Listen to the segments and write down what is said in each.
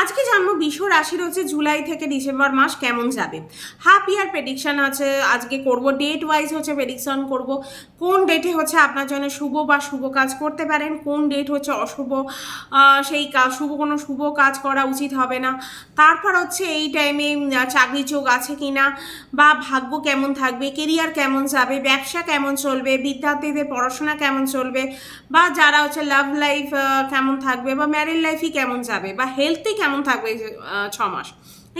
আজকে জানব বিশ্ব রাশির হচ্ছে জুলাই থেকে ডিসেম্বর মাস কেমন যাবে। হাফ ইয়ার প্রেডিকশন আছে, আজকে করব ডেট ওয়াইজ হচ্ছে প্রেডিকশন করব। কোন ডেটে হচ্ছে আপনার জন্য শুভ বা শুভ কাজ করতে পারেন? কোন ডেট হচ্ছে অশুভ? সেই কাজ শুভ, কোনো শুভ কাজ করা উচিত হবে না। তারপর হচ্ছে এই টাইমে চাকরি যোগ আছে কি না বা ভাগ্য কেমন থাকবে? কেরিয়ার কেমন যাবে? ব্যবসা কেমন চলবে? বিদ্যার্থীদের পড়াশোনা কেমন চলবে? বা যারা হচ্ছে লাভ লাইফ কেমন থাকবে? বা ম্যারিড লাইফই কেমন যাবে? বা হেলথই কেমন থাকবে ছ মাস?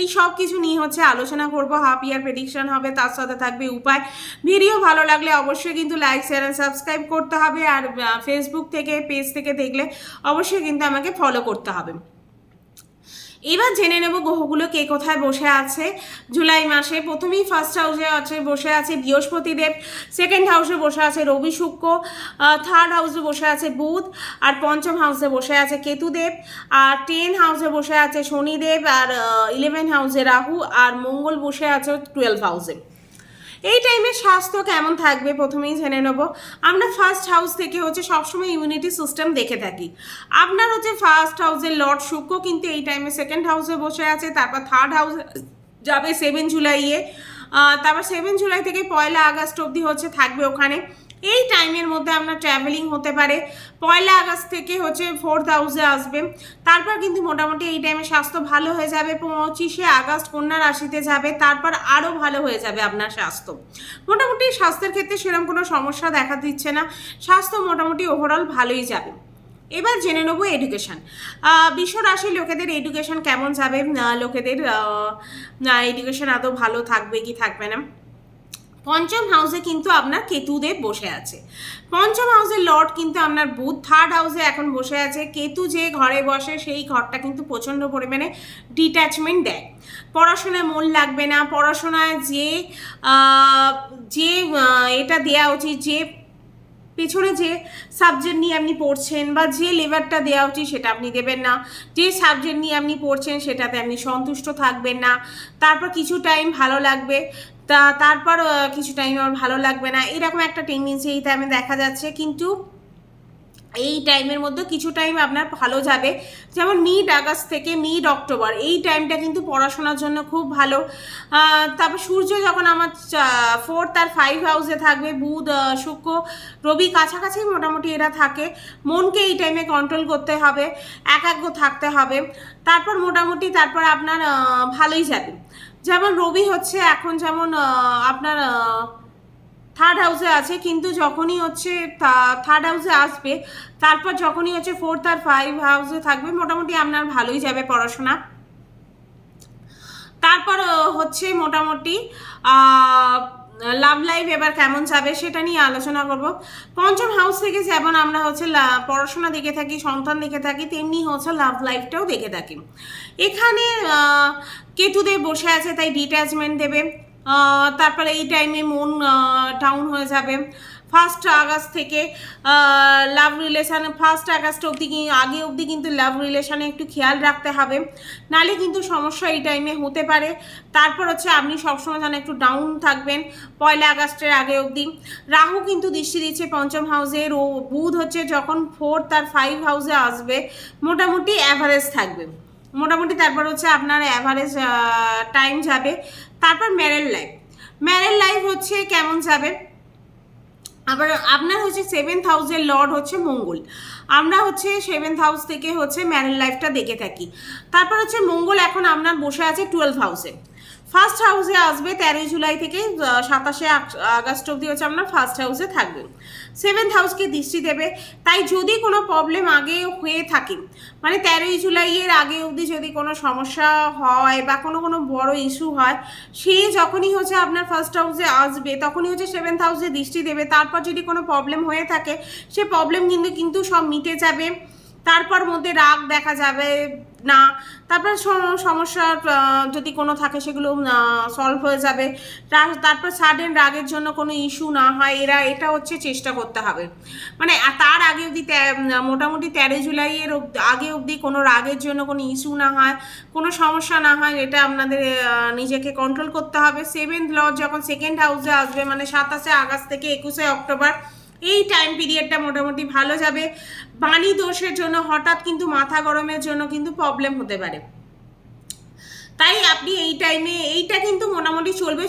এই সব কিছু নিয়ে হচ্ছে আলোচনা করব হাফ ইয়ার প্রেডিকশন হবে, তার সাথে থাকবে উপায়। ভিডিও ভালো লাগলে অবশ্যই কিন্তু লাইক শেয়ার অ্যান্ড সাবস্ক্রাইব করতে হবে, আর ফেসবুক থেকে পেজ থেকে দেখলে অবশ্যই কিন্তু আমাকে ফলো করতে হবে। এবার জেনে নেব গ্রহগুলো কে কোথায় বসে আছে। জুলাই মাসে প্রথমেই ফার্স্ট হাউসে আছে, বসে আছে বৃহস্পতিদেব সেকেন্ড হাউসে বসে আছে রবি শুক্র থার্ড হাউসে বসে আছে বুধ, আর পঞ্চম হাউসে বসে আছে কেতুদেব, আর টেন হাউসে বসে আছে শনিদেব, আর ইলেভেন হাউসে রাহু, আর মঙ্গল বসে আছে টুয়েলভ হাউসে এই টাইমে স্বাস্থ্য কেমন থাকবে? প্রথমেই জেনে নেব। আমরা ফার্স্ট হাউস থেকে হচ্ছে সবসময় ইমিউনিটি সিস্টেম দেখে থাকি। আপনার হচ্ছে ফার্স্ট হাউসের লর্ড শুক্র কিন্তু এই টাইমে সেকেন্ড হাউসে বসে আছে, তারপর থার্ড হাউস যাবে সেভেন জুলাইয়ে। তারপর সেভেন জুলাই থেকে পয়লা আগস্ট অবধি হচ্ছে থাকবে ওখানে। এই টাইমের মধ্যে আপনার ট্রাভেলিং হতে পারে। পয়লা আগস্ট থেকে হচ্ছে ফোর্থ হাউসে আসবে। তারপর কিন্তু মোটামুটি এই টাইমে স্বাস্থ্য ভালো হয়ে যাবে। পঁচিশে আগস্ট কন্যা রাশিতে যাবে। তারপর আরও ভালো হয়ে যাবে আপনার স্বাস্থ্য। মোটামুটি স্বাস্থ্যের ক্ষেত্রে সেরকম কোনো সমস্যা দেখা দিচ্ছে না। স্বাস্থ্য মোটামুটি ওভারঅল ভালোই যাবে। এবার জেনে নেব এডুকেশন বিশ্ব রাশির লোকেদের এডুকেশন কেমন যাবে? লোকেদের এডুকেশন আদৌ ভালো থাকবে কি থাকবে না? পঞ্চম হাউসে কিন্তু আপনার কেতুদেব বসে আছে। পঞ্চম হাউসের লর্ড কিন্তু আপনার বুধ। থার্ড হাউসে এখন বসে আছে। কেতু যে ঘরে বসে, সেই ঘরটা কিন্তু প্রচণ্ড পরিমাণে ডিট্যাচমেন্ট দেয়। পড়াশোনায় মন লাগবে না। পড়াশোনায় যে যে এটা দেওয়া উচিত, যে পেছনে যে সাবজেক্ট নিয়ে আপনি পড়ছেন বা যে লেবারটা দেওয়া উচিত, সেটা আপনি দেবেন না। যে সাবজেক্ট নিয়ে আপনি পড়ছেন, সেটাতে আপনি সন্তুষ্ট থাকবেন না। তারপর কিছু টাইম ভালো লাগবে। তা তারপর কিছু টাইম আমার ভালো লাগবে না। এরকম একটা টেন্ডেন্সি এই টাইমে দেখা যাচ্ছে, কিন্তু এই টাইমের মধ্যে কিছু টাইম আপনার ভালো যাবে। যেমন মিড আগস্ট থেকে মিড অক্টোবর এই টাইমটা কিন্তু পড়াশোনার জন্য খুব ভালো। তারপর সূর্য যখন আমার ফোর্থ আর ফাইভ হাউসে থাকবে, বুধ শুক্র, রবি কাছাকাছি মোটামুটি এরা থাকে। মনকে এই টাইমে কন্ট্রোল করতে হবে, একাগ্র থাকতে হবে। তারপর মোটামুটি তারপর আপনার ভালোই যাবে। যেমন রবি হচ্ছে, এখন যেমন আপনার থার্ড হাউসে আছে কিন্তু যখনই হচ্ছে থার্ড হাউসে আসবে তারপর যখনই হচ্ছে ফোর্থ আর ফাইভ হাউসে থাকবে মোটামুটি আপনার ভালোই যাবে পড়াশোনা। তারপর হচ্ছে মোটামুটি লাভ লাইফ এবার কেমন যাবে সেটা নিয়ে আলোচনা করব। পঞ্চম হাউস থেকে যেমন আমরা হচ্ছে পড়াশোনা দেখে থাকি সন্তান দেখে থাকি তেমনি হচ্ছে লাভ লাইফটাও দেখে থাকি। এখানে আহ, কেতুদেব বসে আছে তাই ডিট্যাচমেন্ট দেবে। তারপরে এই টাইমে মন ডাউন হয়ে যাবে। ফার্স্ট আগস্ট থেকে লাভ রিলেশান ফার্স্ট আগস্ট অবধি আগে অবধি কিন্তু লাভ রিলেশানে একটু খেয়াল রাখতে হবে। নালে কিন্তু সমস্যা এই টাইমে হতে পারে। তারপর হচ্ছে আপনি সবসময় যেন একটু ডাউন থাকবেন, পয়লা আগস্টের আগে অবধি। রাহু কিন্তু দৃষ্টি দিচ্ছে পঞ্চম হাউসে ও বুধ হচ্ছে যখন ফোর্থ আর ফাইভ হাউসে আসবে, মোটামুটি অ্যাভারেজ থাকবে। মোটামুটি তারপর হচ্ছে আপনার অ্যাভারেজ টাইম যাবে। তারপর ম্যারেল লাইফ ম্যারেল লাইফ হচ্ছে কেমন যাবে? আবার আপনার হচ্ছে সেভেন্থ হাউসের লর্ড হচ্ছে মঙ্গল। আমরা হচ্ছে সেভেন্থ হাউস থেকে হচ্ছে ম্যারেল লাইফটা দেখে থাকি। তারপর হচ্ছে মঙ্গল এখন আপনার বসে আছে টুয়েলভ হাউসে ফার্স্ট হাউসে আসবে তেরোই জুলাই থেকে সাতাশে আগস্ট অবধি হচ্ছে আপনার ফার্স্ট হাউসে থাকবে। সেভেন্থ হাউসকে দৃষ্টি দেবে। তাই যদি কোনো প্রবলেম আগে হয়ে থাকে মানে তেরোই জুলাইয়ের আগে অবধি যদি কোনো সমস্যা হয় বা কোনো কোনো বড় ইস্যু হয়, সে যখনই হচ্ছে আপনার ফার্স্ট হাউসে আসবে, তখনই হচ্ছে সেভেন্থ হাউসে দৃষ্টি দেবে। তারপর যদি কোনো প্রবলেম হয়ে থাকে, সে প্রবলেম কিন্তু কিন্তু সব মিটে যাবে। তারপর মধ্যে রাগ দেখা যাবে না। তারপর সমস্যা যদি কোনো থাকে সেগুলো সলভ হয়ে যাবে। তারপর সাডেন রাগের জন্য কোনো ইস্যু না হয়, এরা, এটা হচ্ছে চেষ্টা করতে হবে। মানে তার আগে অবধি মোটামুটি তেরো জুলাইয়ের আগে অবধি কোনো রাগের জন্য কোনো ইস্যু না হয়, কোনো সমস্যা না হয়, এটা আপনাদের নিজেকে কন্ট্রোল করতে হবে। সেভেন্থ লজ যখন সেকেন্ড হাউসে আসবে মানে সাতাশে আগস্ট থেকে একুশে অক্টোবর এই টাইম পিরিয়ডটা মোটামুটি ভালো যাবে। বাণী দোষের জন্য হঠাৎ কিন্তু মাথা গরমের জন্য কিন্তু প্রবলেম হতে পারে। তাই আপনি এই টাইমে এইটা কিন্তু মোটামুটি চলবে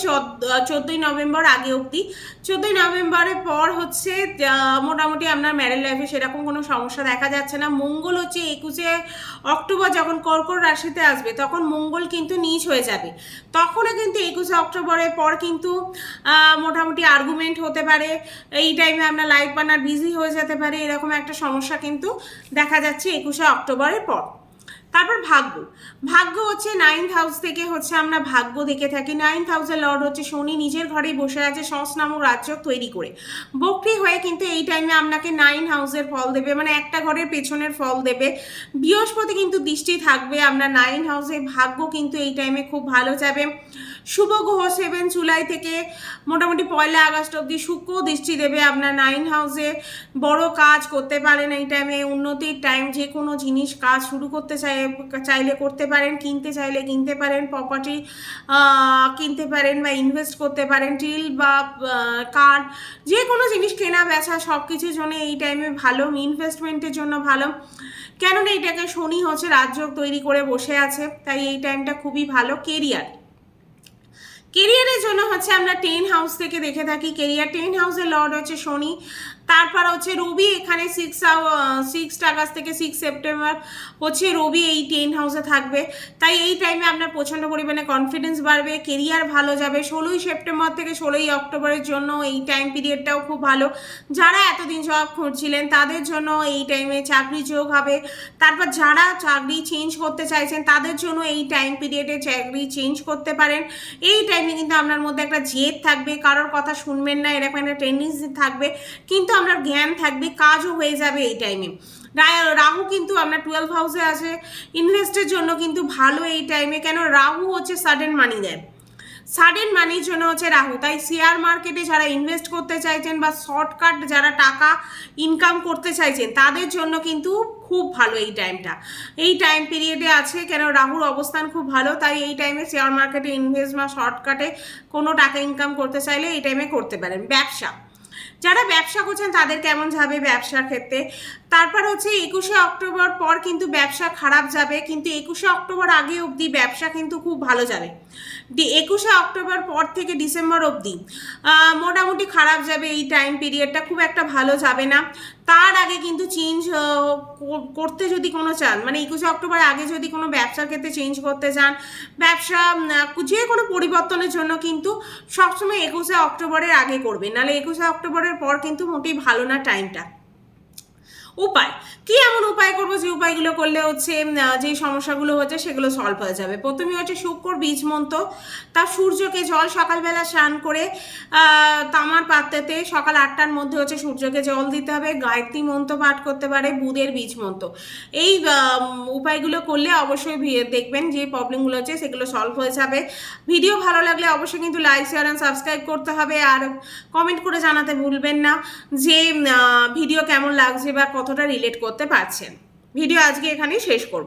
চোদ্দোই নভেম্বর আগে অবধি। চোদ্দোই নভেম্বরের পর হচ্ছে মোটামুটি আপনার ম্যারেজ লাইফে সেরকম কোনো সমস্যা দেখা যাচ্ছে না। মঙ্গল হচ্ছে একুশে অক্টোবর যখন কর্কট রাশিতে আসবে, তখন মঙ্গল কিন্তু নিচ হয়ে যাবে। তখনও কিন্তু একুশে অক্টোবরের পর কিন্তু মোটামুটি আর্গুমেন্ট হতে পারে। এই টাইমে আপনার লাইফ পার্টনার বিজি হয়ে যেতে পারে, এরকম একটা সমস্যা কিন্তু দেখা যাচ্ছে একুশে অক্টোবরের পর। তারপর ভাগ্য। ভাগ্য হচ্ছে নাইন্থ হাউস থেকে হচ্ছে আমরা ভাগ্য দেখে থাকি। নাইন্থ হাউসের লর্ড হচ্ছে শনি নিজের ঘরেই বসে আছে, সস নামক রাজ্য তৈরি করে। বক্রি হয়ে কিন্তু এই টাইমে আপনাকে নাইন হাউসের ফল দেবে মানে একটা ঘরের পেছনের ফল দেবে। বৃহস্পতি কিন্তু দৃষ্টি থাকবে, আমরা নাইন হাউসে ভাগ্য কিন্তু এই টাইমে খুব ভালো যাবে। শুভ গ্রহ সেভেন জুলাই থেকে মোটামুটি পয়লা আগস্ট অবধি শুক্র দৃষ্টি দেবে আপনার নাইন হাউসে। বড় কাজ করতে পারেন এই টাইমে, উন্নতির টাইম, যে কোনো জিনিস কাজ শুরু করতে চাই, চাইলে করতে পারেন, কিনতে চাইলে কিনতে পারেন প্রপার্টি কিনতে পারেন বা ইনভেস্ট করতে পারেন টিল বা কার যে কোনো জিনিস কেনা, বেচা সব কিছুর জন্য এই টাইমে ভালো ইনভেস্টমেন্টের জন্য ভালো। কেননা এটাকে শনি হচ্ছে রাজ্য তৈরি করে বসে আছে, তাই এই টাইমটা খুবই ভালো কেরিয়ার কেরিয়ারের জন্য হচ্ছে আমরা টেন হাউস থেকে দেখে থাকি। কেরিয়ার টেন হাউসের লর্ড হচ্ছে শনি। তারপর হচ্ছে রবি, এখানে সিক্স সিক্স আগস্ট থেকে সিক্স সেপ্টেম্বর হচ্ছে রবি এই টেন হাউসে থাকবে। তাই এই টাইমে আপনার প্রচণ্ড পরিমাণে কনফিডেন্স বাড়বে কেরিয়ার ভালো যাবে। ষোলোই সেপ্টেম্বর থেকে ষোলোই অক্টোবরের জন্য এই টাইম পিরিয়ডটাও খুব ভালো। যারা এতদিন জব খুঁজছিলেন, তাদের জন্য এই টাইমে চাকরি যোগ হবে। তারপর যারা চাকরি চেঞ্জ করতে চাইছেন, তাদের জন্য এই টাইম পিরিয়ডে চাকরি চেঞ্জ করতে পারেন। এই টাইমে কিন্তু আপনার মধ্যে একটা জেদ থাকবে, কারোর কথা শুনবেন না, এরকম একটা টেন্ডেন্সি থাকবে, কিন্তু আপনার জ্ঞান থাকবে, কাজও হয়ে যাবে এই টাইমে রাহু কিন্তু আপনার টুয়েলভ হাউসে আছে ইনভেস্টের জন্য কিন্তু ভালো এই টাইমে কেন রাহু হচ্ছে সাডেন মানি দেয় সাডেন মানির জন্য হচ্ছে রাহু তাই শেয়ার মার্কেটে যারা ইনভেস্ট করতে চাইছেন বা শর্টকাট যারা টাকা ইনকাম করতে চাইছেন, তাদের জন্য কিন্তু খুব ভালো এই টাইমটা এই টাইম পিরিয়ডে আছে কেন রাহুর অবস্থান খুব ভালো, তাই এই টাইমে শেয়ার মার্কেটে ইনভেস্ট বা শর্টকাটে কোনো টাকা ইনকাম করতে চাইলে এই টাইমে করতে পারেন। ব্যবসা। যারা ব্যবসা করছেন, তাদের কেমন যাবে ব্যবসার ক্ষেত্রে? তারপর হচ্ছে একুশে অক্টোবর পর কিন্তু ব্যবসা খারাপ যাবে, কিন্তু একুশে অক্টোবর আগে অবধি ব্যবসা কিন্তু খুব ভালো যাবে। একুশে অক্টোবর পর থেকে ডিসেম্বর অবধি মোটামুটি খারাপ যাবে এই টাইম পিরিয়ডটা খুব একটা ভালো যাবে না। তার আগে কিন্তু চেঞ্জ করতে যদি কোনো চান মানে একুশে অক্টোবর আগে যদি কোনো ব্যবসার ক্ষেত্রে চেঞ্জ করতে চান, ব্যবসা যে কোনো পরিবর্তনের জন্য কিন্তু সবসময় একুশে অক্টোবরের আগে করবেন। নাহলে একুশে অক্টোবরের পর কিন্তু মোটেই ভালো না টাইমটা উপায়? কি এমন উপায় করব যে উপায়গুলো করলে হচ্ছে যে সমস্যাগুলো হচ্ছে সেগুলো সলভ হয়ে যাবে? প্রথমে হচ্ছে শুক্র বীজ মন্ত্র। তার সূর্যকে জল, সকালবেলা স্নান করে তামার পাত্রেতে সকাল আটটার মধ্যে হচ্ছে সূর্যকে জল দিতে হবে। গায়ত্রী মন্ত্র পাঠ করতে পারে, বুধের বীজ মন্ত্র। এই উপায়গুলো করলে অবশ্যই দেখবেন যে প্রবলেমগুলো হচ্ছে সেগুলো সলভ হয়ে যাবে। ভিডিও ভালো লাগলে অবশ্যই কিন্তু লাইক শেয়ার অ্যান্ড সাবস্ক্রাইব করতে হবে। আর কমেন্ট করে জানাতে ভুলবেন না যে ভিডিও কেমন লাগছে বা কতটা রিলেট করতে পারছেন। ভিডিও আজকে এখানেই শেষ করব।